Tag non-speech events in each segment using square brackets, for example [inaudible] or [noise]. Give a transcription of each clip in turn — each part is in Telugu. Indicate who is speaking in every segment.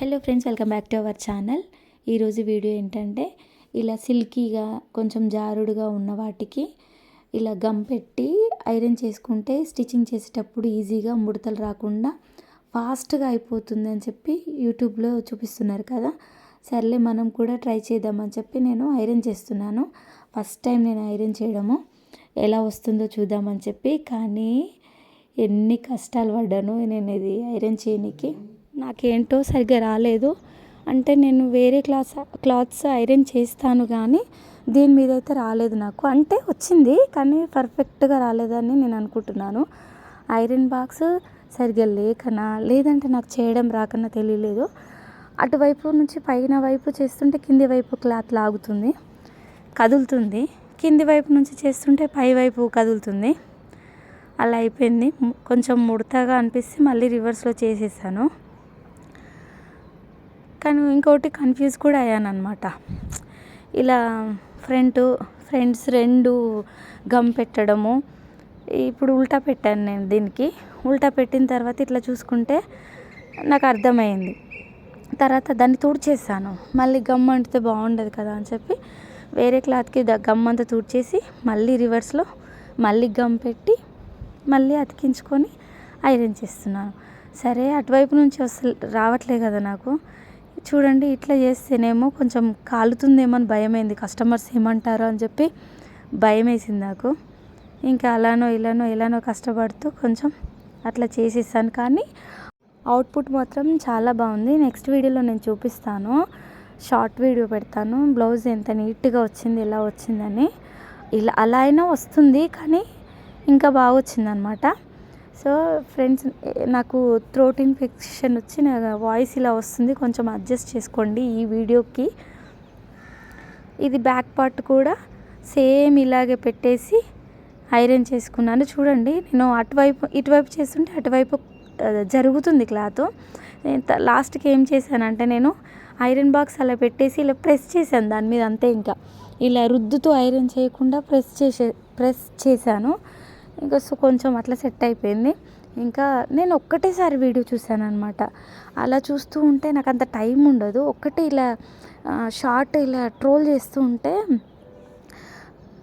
Speaker 1: Hello friends welcome back to our channel ఈరోజు వీడియో ఏంటంటే ఇలా సిల్కీగా కొంచెం జారుడుగా ఉన్న వాటికి ఇలా గమ్ పెట్టి ఐరన్ చేసుకుంటే స్టిచ్చింగ్ చేసేటప్పుడు ఈజీగా ముడతలు రాకుండా ఫాస్ట్గా అయిపోతుంది అని చెప్పి యూట్యూబ్లో చూపిస్తున్నారు కదా. సర్లే మనం కూడా ట్రై చేద్దామని చెప్పి నేను ఐరన్ చేస్తున్నాను. ఫస్ట్ టైం నేను ఐరన్ చేయడము. ఎలా వస్తుందో చూద్దామని చెప్పి కానీ ఎన్ని కష్టాలు పడ్డాను నేను ఇది ఐరన్ చేయనికి. నాకేంటో సరిగ్గా రాలేదు. అంటే నేను వేరే క్లాస్ క్లాత్స్ ఐరన్ చేస్తాను కానీ దీని మీద అయితే రాలేదు నాకు. అంటే వచ్చింది కానీ పర్ఫెక్ట్గా రాలేదని నేను అనుకుంటున్నాను. ఐరన్ బాక్స్ సరిగ్గా లేకనా? లేదంటే నాకు చేయడం రాకనా తెలియలేదు. అటువైపు నుంచి పైన వైపు చేస్తుంటే కింది వైపు క్లాత్ లాగుతుంది కదులుతుంది. కింది వైపు నుంచి చేస్తుంటే పై వైపు కదులుతుంది. అలా అయిపోయింది. కొంచెం ముడతగా అనిపిస్తే మళ్ళీ రివర్స్లో చేసేసాను. కానీ ఇంకోటి కన్ఫ్యూజ్ కూడా అయ్యాను ఇలా ఫ్రంట్ ఫ్రెండ్స్ రెండు గమ్ పెట్టడము ఇప్పుడు ఉల్టా పెట్టాను నేను దీనికి. ఉల్టా పెట్టిన తర్వాత ఇట్లా చూసుకుంటే నాకు అర్థమైంది. తర్వాత దాన్ని తుడిచేసాను. మళ్ళీ గమ్ అంటితే బాగుండదు కదా అని చెప్పి వేరే క్లాత్కి గమ్ అంతా తుడిచేసి మళ్ళీ రివర్స్లో మళ్ళీ గమ్ పెట్టి మళ్ళీ అతికించుకొని ఐరన్ చేస్తున్నాను. సరే అటువైపు నుంచి వస్తు రావట్లే కదా నాకు. చూడండి ఇట్లా చేస్తేనేమో కొంచెం కాలుతుందేమో అని భయమైంది. కస్టమర్స్ ఏమంటారో అని చెప్పి భయం వేసింది నాకు. ఇంకా అలానో ఇలానో ఇలానో కష్టపడుతూ కొంచెం అట్లా చేసేసాను. కానీ అవుట్పుట్ మాత్రం చాలా బాగుంది. నెక్స్ట్ వీడియోలో నేను చూపిస్తాను. షార్ట్ వీడియో పెడతాను. బ్లౌజ్ ఎంత నీట్గా వచ్చింది ఎలా వచ్చిందని. ఇలా అలా అయినా వస్తుంది కానీ ఇంకా బాగా వచ్చిందనమాట సో ఫ్రెండ్స్ నాకు థ్రోట్ ఇన్ఫెక్షన్ వచ్చి నా వాయిస్ ఇలా వస్తుంది. కొంచెం అడ్జస్ట్ చేసుకోండి ఈ వీడియోకి. ఇది బ్యాక్ పార్ట్ కూడా సేమ్ ఇలాగే పెట్టేసి ఐరన్ చేసుకున్నాను. చూడండి నేను అటువైపు ఇటువైపు చేస్తుంటే అటువైపు జరుగుతుంది క్లాత్. లాస్ట్కి ఏం చేశానంటే నేను ఐరన్ బాక్స్ అలా పెట్టేసి ఇలా ప్రెస్ చేశాను దాని మీద అంతే ఇంకా. ఇలా రుద్దుతో ఐరన్ చేయకుండా ప్రెస్ చేసే ప్రెస్ చేశాను. ఇంకా సో కొంచెం అట్లా సెట్ అయిపోయింది. ఇంకా నేను ఒక్కటేసారి వీడియో చూశాను అనమాట అలా చూస్తూ ఉంటే నాకు అంత టైం ఉండదు. ఒక్కటి ఇలా షార్ట్ ఇలా ట్రోల్ చేస్తూ ఉంటే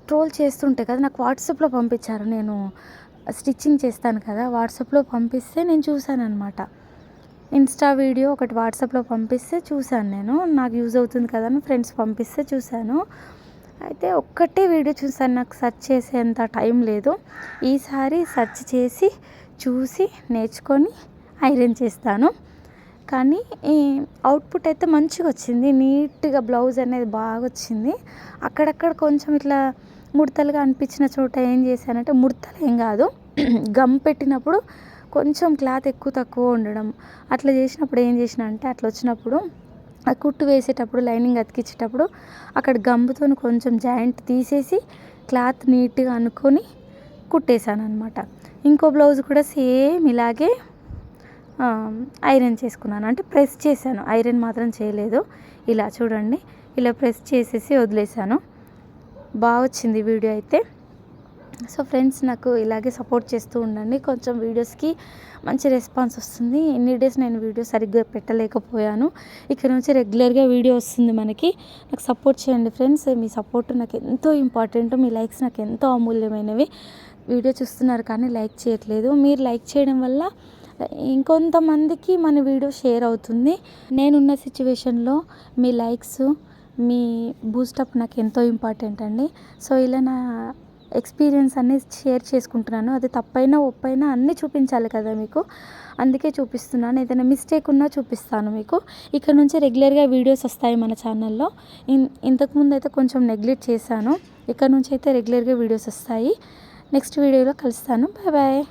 Speaker 1: ట్రోల్ చేస్తుంటే కదా నాకు వాట్సాప్లో పంపించారు. నేను స్టిచ్చింగ్ చేస్తాను కదా వాట్సాప్లో పంపిస్తే నేను చూశాను అనమాట ఇన్స్టా వీడియో ఒకటి వాట్సాప్లో పంపిస్తే చూశాను నేను. నాకు యూజ్ అవుతుంది కదా అని ఫ్రెండ్స్ పంపిస్తే చూశాను. అయితే ఒక్కటే వీడియో చూసాను. నాకు సెర్చ్ చేసేంత టైం లేదు. ఈసారి సెర్చ్ చేసి చూసి నేర్చుకొని ఐరన్ చేస్తాను. కానీ ఈ అవుట్పుట్ అయితే మంచిగా వచ్చింది. నీట్గా బ్లౌజ్ అనేది బాగా వచ్చింది. అక్కడక్కడ కొంచెం ఇట్లా ముడతలుగా అనిపించిన చోట ఏం చేశానంటే ముడతలు ఏం కాదు. [clears throat] గమ్ పెట్టినప్పుడు కొంచెం క్లాత్ ఎక్కువ తక్కువ ఉండడం. అట్లా చేసినప్పుడు ఏం చేసిన అంటే అట్లా వచ్చినప్పుడు కుట్టు వేసేటప్పుడు లైనింగ్ అతికించేటప్పుడు అక్కడ గమ్ముతో కొంచెం జాయింట్ తీసేసి క్లాత్ నీట్గా అనుకొని కుట్టేశాను అనమాట ఇంకో బ్లౌజ్ కూడా సేమ్ ఇలాగే ఐరన్ చేసుకున్నాను. అంటే ప్రెస్ చేశాను. ఐరన్ మాత్రం చేయలేదు. ఇలా చూడండి. ఇలా ప్రెస్ చేసేసి వదిలేశాను. బాగా వచ్చింది వీడియో అయితే. సో ఫ్రెండ్స్ నాకు ఇలాగే సపోర్ట్ చేస్తూ ఉండండి. కొంచెం వీడియోస్కి మంచి రెస్పాన్స్ వస్తుంది. ఎన్ని డేస్ నేను వీడియో సరిగ్గా పెట్టలేకపోయాను. ఇక్కడ నుంచి రెగ్యులర్గా వీడియో వస్తుంది మనకి. నాకు సపోర్ట్ చేయండి ఫ్రెండ్స్. మీ సపోర్ట్ నాకు ఎంతో ఇంపార్టెంట్. మీ లైక్స్ నాకు ఎంతో అమూల్యమైనవి. వీడియో చూస్తున్నారు కానీ లైక్ చేయట్లేదు. మీరు లైక్ చేయడం వల్ల ఇంకొంతమందికి మన వీడియో షేర్ అవుతుంది. నేనున్న సిచ్యువేషన్లో మీ లైక్స్ మీ బూస్టప్ నాకు ఎంతో ఇంపార్టెంట్ అండి. సో ఇలా నా ఎక్స్పీరియన్స్ అన్నీ షేర్ చేసుకుంటున్నాను. అది తప్పైనా ఒప్పైనా అన్నీ చూపించాలి కదా మీకు. అందుకే చూపిస్తున్నాను. ఏదైనా మిస్టేక్ ఉన్నా చూపిస్తాను మీకు. ఇక్కడ నుంచి రెగ్యులర్గా వీడియోస్ వస్తాయి మన ఛానల్లో. ఇంతకుముందు అయితే కొంచెం నెగ్లెక్ట్ చేశాను. ఇక్కడ నుంచి అయితే రెగ్యులర్గా వీడియోస్ వస్తాయి. నెక్స్ట్ వీడియోలో కలుస్తాను. Bye bye.